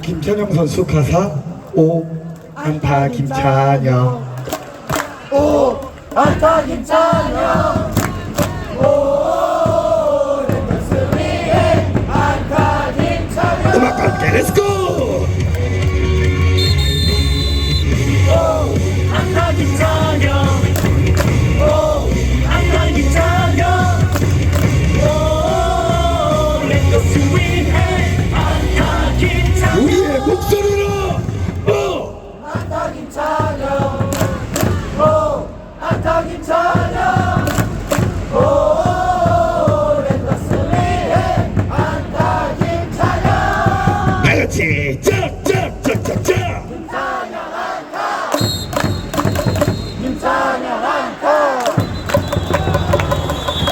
김찬영 선수 가사 오 안타 김찬영. 안타 김찬영. 음악과 함께 렛츠고 안타 김찬영 오 렛츠 스윙해 안타 김찬영 나같이 짝